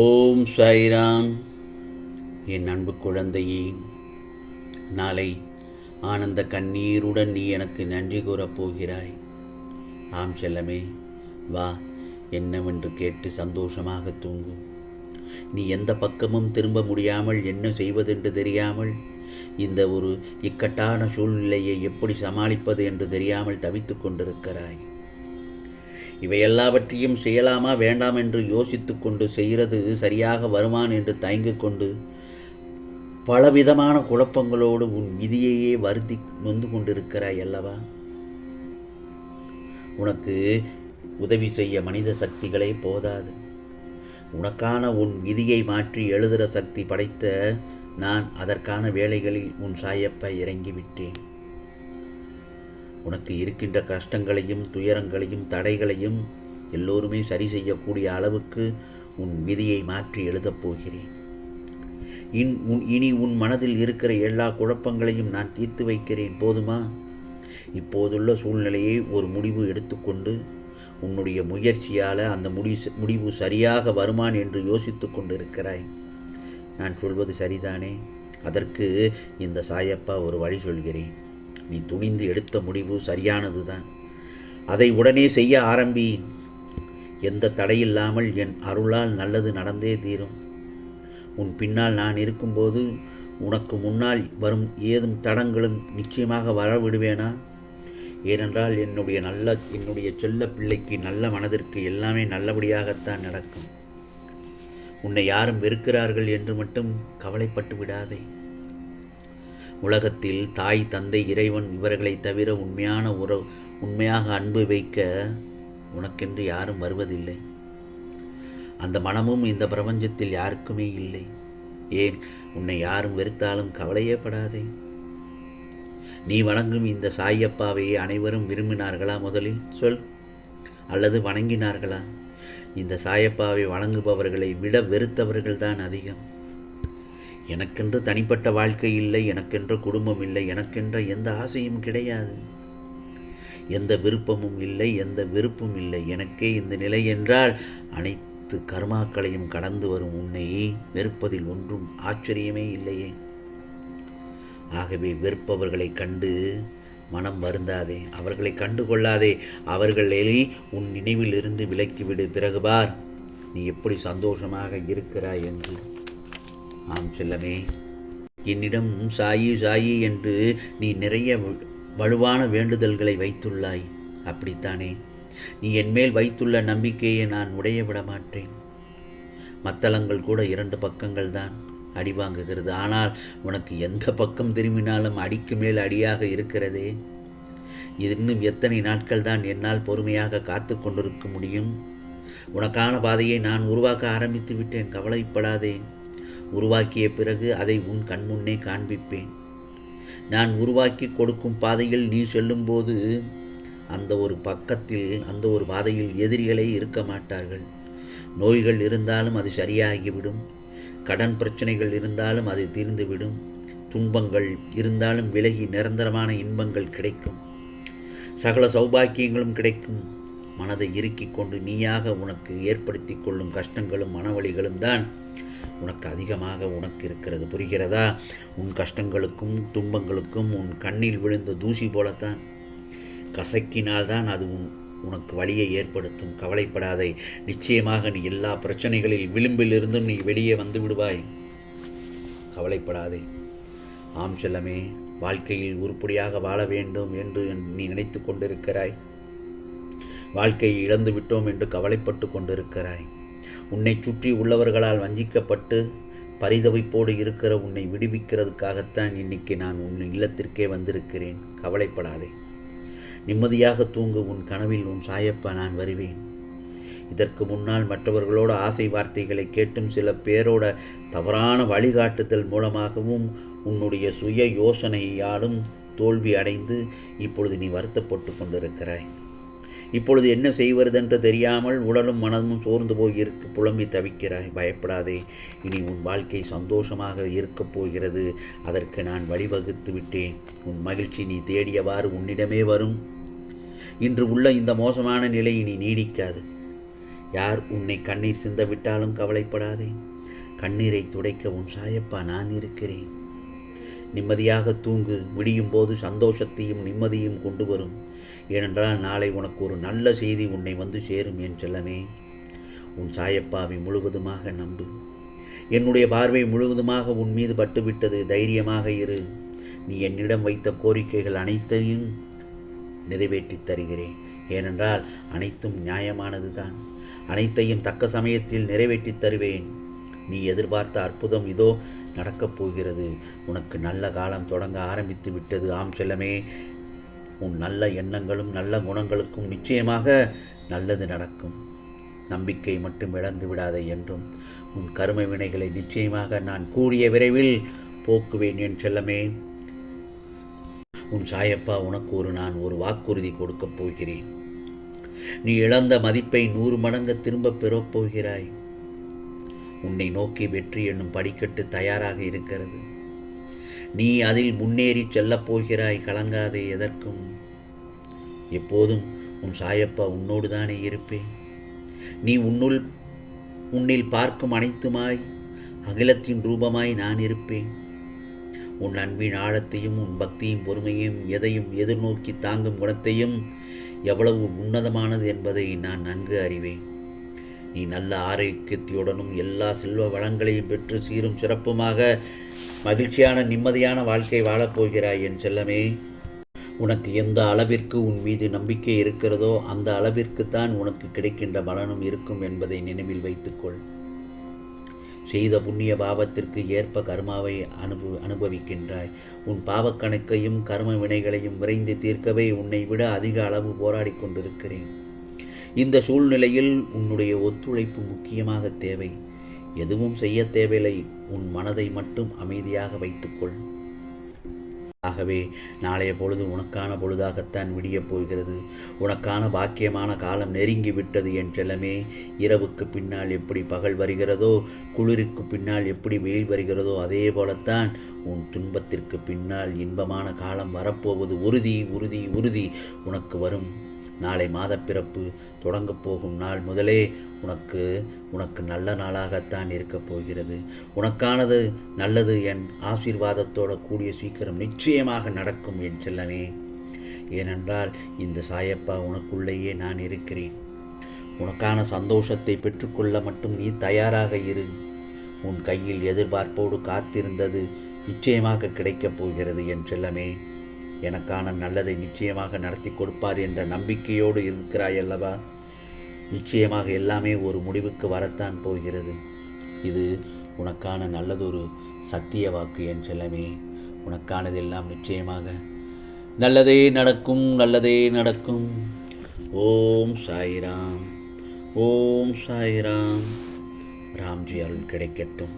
ஓம் சாய்ராம். என் அன்பு குழந்தையே நாளை ஆனந்த கண்ணீருடன் நீ எனக்கு நன்றி கூறப் போகிறாய். ஆம் செல்லமே வா என்னவென்று கேட்டு சந்தோஷமாக தூங்கு. நீ எந்த பக்கமும் திரும்ப முடியாமல் என்ன செய்வதென்று தெரியாமல் இந்த ஒரு இக்கட்டான சூழ்நிலையை எப்படி சமாளிப்பது என்று தெரியாமல் தவித்துக் கொண்டிருக்கிறாய். இவை எல்லாவற்றையும் செய்யலாமா வேண்டாம் என்று யோசித்து கொண்டு செய்கிறது சரியாக வருமான் என்று தயங்கிக் கொண்டு பலவிதமான குழப்பங்களோடு உன் விதியையே வருத்தி நொந்து கொண்டிருக்கிறாய் அல்லவா? உனக்கு உதவி செய்ய மனித சக்திகளே போதாது. உனக்கான உன் விதியை மாற்றி எழுதுகிற சக்தி படைத்த நான் அதற்கான வேலைகளில் உன் சாயப்ப இறங்கிவிட்டேன். உனக்கு இருக்கின்ற கஷ்டங்களையும் துயரங்களையும் தடைகளையும் எல்லோருமே சரி செய்யக்கூடிய அளவுக்கு உன் விதியை மாற்றி எழுதப் போகிறேன். இன் உன் இனி உன் மனதில் இருக்கிற எல்லா குழப்பங்களையும் நான் தீர்த்து வைக்கிறேன். போதுமா? இப்போதுள்ள சூழ்நிலையை ஒரு முடிவு எடுத்துக்கொண்டு உன்னுடைய முயற்சியால் அந்த முடி முடிவு சரியாக வருமான் என்று யோசித்து கொண்டிருக்கிறாய். நான் சொல்வது சரிதானே? அதற்கு இந்த சாயப்பா ஒரு வழி சொல்கிறேன். நீ துணிந்து எடுத்த முடிவு சரியானது தான் அதை உடனே செய்ய ஆரம்பி. எந்த தடையில்லாமல் என் அருளால் நல்லது நடந்தே தீரும். உன் பின்னால் நான் இருக்கும்போது உனக்கு முன்னால் வரும் ஏதும் தடங்களும் நிச்சயமாக வரவிடுவேனா? ஏனென்றால் என்னுடைய நல்ல என்னுடைய செல்ல பிள்ளைக்கு நல்ல மனதிற்கு எல்லாமே நல்லபடியாகத்தான் நடக்கும். உன்னை யாரும் வெறுக்கிறார்கள் என்று மட்டும் கவலைப்பட்டு விடாதே. உலகத்தில் தாய் தந்தை இறைவன் இவர்களை தவிர உண்மையான உறவு உண்மையாக அன்பு வைக்க உனக்கென்று யாரும் வருவதில்லை. அந்த மனமும் இந்த பிரபஞ்சத்தில் யாருக்குமே இல்லை. ஏன்? உன்னை யாரும் வெறுத்தாலும் கவலையே படாதே. நீ வணங்கும் இந்த சாயப்பாவையை அனைவரும் விரும்பினார்களா முதலில்? சொல். அல்லது வணங்கினார்களா? இந்த சாயப்பாவை வணங்குபவர்களை விட வெறுத்தவர்கள் தான் அதிகம். எனக்கென்று தனிப்பட்ட வாழ்க்கை இல்லை எனக்கென்று குடும்பம் இல்லை எனக்கென்ற எந்த ஆசையும் கிடையாது. எந்த விருப்பமும் இல்லை எந்த வெறுப்பும் இல்லை. எனக்கே இந்த நிலை என்றால் அனைத்து கர்மாக்களையும் கடந்து வரும் உன்னை வெறுப்பதில் ஒன்றும் ஆச்சரியமே இல்லையே. ஆகவே வெறுப்பவர்களை கண்டு மனம் வருந்தாதே அவர்களை கண்டு கொள்ளாதே. அவர்களை உன் நினைவில் இருந்து விலக்கிவிடு பிறகுபார் நீ எப்படி சந்தோஷமாக இருக்கிறாய் என்று. ஆம் செல்லமே. என்னிடம் சாயி சாயி என்று நீ நிறைய வலுவான வேண்டுதல்களை வைத்துள்ளாய். அப்படித்தானே. நீ என்மேல் வைத்துள்ள நம்பிக்கையை நான் உடைய விட மாட்டேன் மத்தளங்கள் கூட இரண்டு பக்கங்கள் தான் அடி வாங்குகிறது ஆனால் உனக்கு எந்த பக்கம் திரும்பினாலும் அடிக்கு மேல் அடியாக இருக்கிறதே. இன்னும் எத்தனை நாட்கள் தான் என்னால் பொறுமையாக காத்து கொண்டிருக்க முடியும்? உனக்கான பாதையை நான் உருவாக்க ஆரம்பித்து விட்டேன். கவலைப்படாதே. உருவாக்கிய பிறகு அதை உன் கண்முன்னே காண்பிப்பேன். நான் உருவாக்கி கொடுக்கும் பாதையில் நீ செல்லும்போது அந்த ஒரு பக்கத்தில் அந்த ஒரு பாதையில் எதிரிகளே இருக்க மாட்டார்கள். நோய்கள் இருந்தாலும் அது சரியாகிவிடும். கடன் பிரச்சனைகள் இருந்தாலும் அது தீர்ந்துவிடும். துன்பங்கள் இருந்தாலும் விலகி நிரந்தரமான இன்பங்கள் கிடைக்கும். சகல சௌபாக்கியங்களும் கிடைக்கும். மனதை இறுக்கிக் கொண்டு நீயாக உனக்கு ஏற்படுத்தி கொள்ளும் கஷ்டங்களும் மனவழிகளும் தான் உனக்கு அதிகமாக உனக்கு இருக்கிறது. புரிகிறதா? உன் கஷ்டங்களுக்கும் துன்பங்களுக்கும் உன் கண்ணில் விழுந்த தூசி போலத்தான். கசக்கினால்தான் அது உன் உனக்கு வழியை ஏற்படுத்தும். கவலைப்படாதே. நிச்சயமாக நீ எல்லா பிரச்சனைகளில் விளிம்பிலிருந்தும் நீ வெளியே வந்து விடுவாய். கவலைப்படாதே. ஆம் செல்லமே வாழ்க்கையில் உருப்படியாக வாழ வேண்டும் என்று நீ நினைத்து கொண்டிருக்கிறாய். வாழ்க்கையை இழந்து விட்டோம் என்று கவலைப்பட்டு கொண்டிருக்கிறாய். உன்னை சுற்றி உள்ளவர்களால் வஞ்சிக்கப்பட்டு பரிதவிப்போடு இருக்கிற உன்னை விடுவிக்கிறதுக்காகத்தான் இன்னைக்கு நான் உன் இல்லத்திற்கே வந்திருக்கிறேன். கவலைப்படாதே. நிம்மதியாக தூங்கு உன் கனவில் உன் சாயப்பா நான் வருவேன். இதற்கு முன்னால் மற்றவர்களோட ஆசை வார்த்தைகளை கேட்டும் சில பேரோட தவறான வழிகாட்டுதல் மூலமாகவும் உன்னுடைய சுய யோசனையாலும் தோல்வி அடைந்து இப்பொழுது நீ வருத்தப்பட்டு கொண்டிருக்கிறாய். இப்பொழுது என்ன செய்வதென்று தெரியாமல் உடலும் மனதும் சோர்ந்து போய் இருக்க புலம்பி தவிக்கிறாய். பயப்படாதே. இனி உன் வாழ்க்கை சந்தோஷமாக இருக்கப் போகிறது. அதற்கு நான் வழிவகுத்து விட்டேன். உன் மகிழ்ச்சி நீ தேடியவாறு உன்னிடமே வரும். இன்று உள்ள இந்த மோசமான நிலை இனி நீடிக்காது. யார் உன்னை கண்ணீர் சிந்த விட்டாலும் கவலைப்படாதே. கண்ணீரை துடைக்க உன் சாயப்பா நான் இருக்கிறேன். நிம்மதியாக தூங்கு. விடியும் போது சந்தோஷத்தையும் நிம்மதியும் கொண்டு வரும். ஏனென்றால் நாளை உனக்கு ஒரு நல்ல செய்தி உன்னை வந்து சேரும் என் செல்லமே. உன் சாயப்பாவை முழுவதுமாக நம்பு. என்னுடைய பார்வை முழுவதுமாக உன் மீது பட்டுவிட்டது. தைரியமாக இரு. நீ என்னிடம் வைத்த கோரிக்கைகள் அனைத்தையும் நிறைவேற்றித் தருகிறேன். ஏனென்றால் அனைத்தும் நியாயமானதுதான். அனைத்தையும் தக்க சமயத்தில் நிறைவேற்றித் தருவேன். நீ எதிர்பார்த்த அற்புதம் இதோ நடக்கப் போகிறது. உனக்கு நல்ல காலம் தொடங்க ஆரம்பித்து விட்டது. ஆம் செல்லமே உன் நல்ல எண்ணங்களும் நல்ல குணங்களுக்கும் நிச்சயமாக நல்லது நடக்கும். நம்பிக்கை மட்டும் இழந்து விடாதே என்றும் உன் கரும வினைகளை நிச்சயமாக நான் கூடிய விரைவில் போக்குவேன் என் செல்லமே. உன் சாயப்பா உனக்கு ஒரு நான் ஒரு வாக்குறுதி கொடுக்கப் போகிறேன். நீ இழந்த மதிப்பை நூறு மடங்கு திரும்பப் பெறப் போகிறாய். உன்னை நோக்கி வெற்றி என்னும் படிக்கட்டு தயாராக இருக்கிறது. நீ அதில் முன்னேறி செல்லப் போகிறாய் கலங்காதே எதற்கும். எப்போதும் உன் சாயப்பா உன்னோடு தானே இருப்பேன். நீ உன்னுள் உன்னில் பார்க்கும் அனைத்துமாய் அகிலத்தின் ரூபமாய் நான் இருப்பேன். உன் அன்பின் ஆழத்தையும் உன் பக்தியும் பொறுமையும் எதையும் எதிர்நோக்கி தாங்கும் குணத்தையும் எவ்வளவு உன்னதமானது என்பதை நான் நன்கு அறிவேன். நீ நல்ல ஆரோக்கியத்தையுடனும் எல்லா செல்வ வளங்களையும் பெற்று சீரும் சிறப்புமாக மகிழ்ச்சியான நிம்மதியான வாழ்க்கை வாழப்போகிறாய் என் செல்லமே. உனக்கு எந்த அளவிற்கு உன் மீது நம்பிக்கை இருக்கிறதோ அந்த அளவிற்குத்தான் உனக்கு கிடைக்கின்ற பலனும் இருக்கும் என்பதை நினைவில் வைத்துக்கொள். செய்த புண்ணிய பாவத்திற்கு ஏற்ப கர்மாவை அனுபு அனுபவிக்கின்றாய். உன் பாவக்கணக்கையும் கர்ம வினைகளையும் விரைந்து தீர்க்கவே உன்னை விட அதிக அளவு போராடி கொண்டிருக்கிறேன். இந்த சூழ்நிலையில் உன்னுடைய ஒத்துழைப்பு முக்கியமாக தேவை. எதுவும் செய்ய தேவையில்லை. உன் மனதை மட்டும் அமைதியாக வைத்துக்கொள். ஆகவே நாளைய பொழுது உனக்கான பொழுதாகத்தான் விடியப் போகிறது. உனக்கான பாக்கியமான காலம் நெருங்கி விட்டது என் செல்லமே. இரவுக்கு பின்னால் எப்படி பகல் வருகிறதோ குளிருக்கு பின்னால் எப்படி வெயில் வருகிறதோ அதே போலத்தான் உன் துன்பத்திற்கு பின்னால் இன்பமான காலம் வரப்போவது. உறுதி உறுதி உறுதி உனக்கு வரும். நாளை மாதப்பிறப்பு தொடங்கப் போகும் நாள் முதலே உனக்கு உனக்கு நல்ல நாளாகத்தான் இருக்கப் போகிறது. உனக்கானது நல்லது என் ஆசீர்வாதத்தோட கூடிய சீக்கிரம் நிச்சயமாக நடக்கும் என் செல்லமே. ஏனென்றால் இந்த சாயப்பா உனக்குள்ளேயே நான் இருக்கிறேன். உனக்கான சந்தோஷத்தை பெற்றுக்கொள்ள மட்டும் நீ தயாராக இரு. உன் கையில் எதிர்பார்ப்போடு காத்திருந்தது நிச்சயமாக கிடைக்கப் போகிறது என் செல்லமே. எனக்கான நல்லதை நிச்சயமாக நடத்தி கொடுப்பார் என்ற நம்பிக்கையோடு இருக்கிறாய் அல்லவா? நிச்சயமாக எல்லாமே ஒரு முடிவுக்கு வரத்தான் போகிறது. இது உனக்கான நல்லதொரு சத்திய வாக்கு என் செல்லமே. உனக்கானதெல்லாம் நிச்சயமாக நல்லதே நடக்கும் நல்லதே நடக்கும். ஓம் சாய்ராம் ஓம் சாய்ராம். ராம்ஜி அருள் கிடைக்கட்டும்.